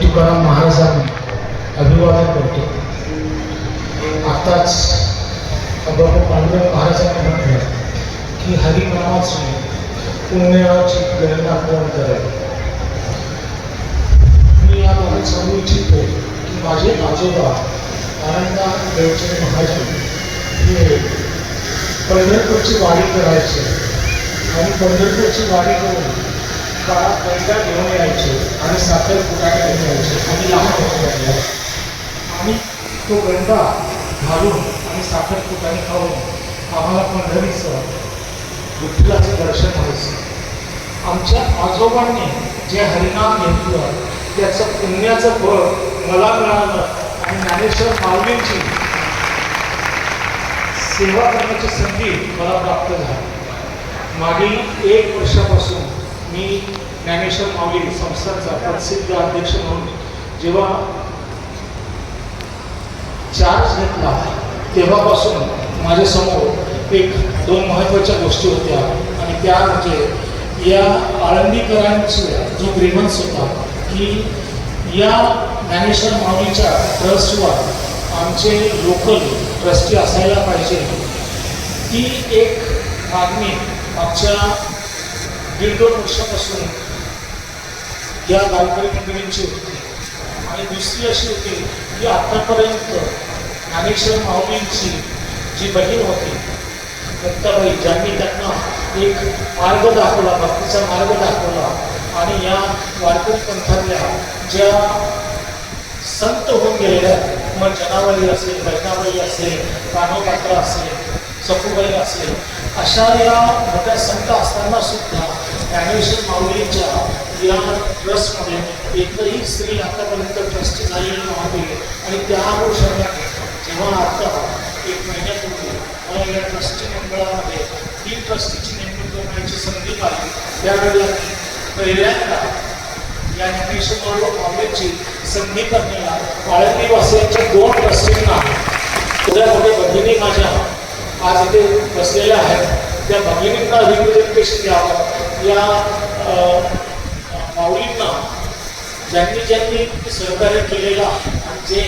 तुकाराम महाराजांना अभिवादन करतो. आताच बाबा पांडुरंग महाराजांनी म्हटलं की हरिनामाची पुण्याची गणना कोण करेल? मी याबाबत सांगू इच्छितो की माझे आजोबा आनंदा देवचंद महाराज हे पंढरपूरची वाडी करायचे आणि पंढरपूरची वाडी करून बारा पैसा घेऊन यायचे आणि साखर फुटाणे घेऊन यायचे. आणि लहान आणि तो गंडा घालून आणि साखर फुटाने खाऊन आम्हाला पंढरीचं विठ्ठलाचं दर्शन व्हायचं. आमच्या आजोबांनी जे हरिनाम घेतलं त्याचं पुण्याचं फळ मला मिळालं आणि ज्ञानेश्वर मालवींची सेवा करण्याची संधी मला प्राप्त झाली. मागील एक वर्षापासून मी ज्ञानेश्वर माऊली संस्थांचा प्रसिद्ध अध्यक्ष म्हणून जेव्हा चार्ज घेतला तेव्हापासून माझ्यासमोर एक दोन महत्त्वाच्या गोष्टी होत्या. आणि त्या म्हणजे या आळंदीकरांचा जो ग्रीमन्स होता की या ज्ञानेश्वर माऊलीच्या ट्रस्टवर आमचे लोकल ट्रस्टी असायला पाहिजे. ती एक मागणी आमच्या दीड दोन वर्षापासून या गावकरी मंडळींची होती आणि दुसरी अशी होती की आतापर्यंत ज्ञानेश्वर माऊलींची जी बहीण होती दत्ताबाई ज्यांनी त्यांना एक मार्ग दाखवला भक्तीचा मार्ग दाखवला आणि या वारकरी पंथातल्या ज्या संत होऊन गेलेल्या मग जनाबाई असेल बहिणाबाई असेल कानोपात्र असेल सखूबाई असेल अशा या मोठ्या संत असताना सुद्धा ज्ञानेश्वर माऊलींच्या विरामत ट्रस्टमध्ये एकही स्त्री आतापर्यंत ट्रस्टी नाही नव्हती आणि त्या अनुषंगाने जेव्हा आता एक महिन्यापूर्वी मला या ट्रस्टी मंडळामध्ये तीन ट्रस्टीची नेमणूक करण्याची संधी पाहिली त्यावेळेला मी पहिल्यांदा या ज्ञानेश्वर माऊलींची संधी करण्याला आळंदी वासियांच्या दोन ट्रस्टींना उद्यामध्ये मोठे माझ्या आज इथे बसलेल्या आहेत. त्या भगिनींना रिप्रेझेंटेशन द्यावं या माऊलींना ज्यांनी ज्यांनी सहकार्य केलेलं आणि जे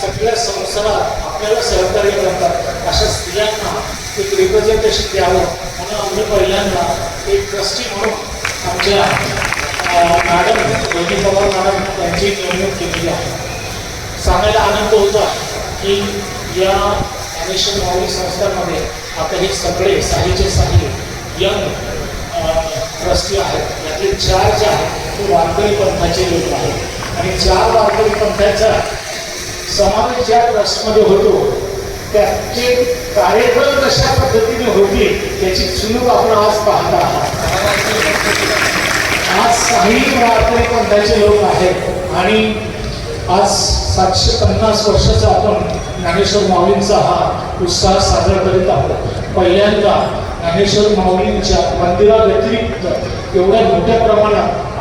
सगळ्या संसारात आपल्याला सहकार्य करतात अशा स्त्रियांना एक रिप्रेझेंटेशन द्यावं. म्हणून आम्ही पहिल्यांदा एक ट्रस्टी म्हणून आमच्या मॅडम रोहिणी पवार मॅडम यांची नेमणूक केलेली आहे. सांगायला आनंद होता की या ज्ञानेश्वर माऊली संस्थांमध्ये आता हे सगळे साहीचे साही यंग ट्रस्टी आहेत. यातले चार जे आहेत ते वारकरी पंथाचे लोक आहेत. आणि चार वारकरी पंथाचा समावेश ज्या ट्रस्टमध्ये होतो त्याचे कार्यक्रम कशा पद्धतीने होती त्याची चुनूक आपण आज पाहत आहात. आज काही वारकरी पंथाचे लोक आहेत. आणि आज सातशे पन्नास वर्षाचा आपण ज्ञानेश्वर माऊलींचा हा उत्साह साजरा करीत आहोत. पहिल्यांदा ज्ञानेश्वर माऊलींच्या मंदिराव्यतिरिक्त एवढ्या मोठ्या प्रमाणात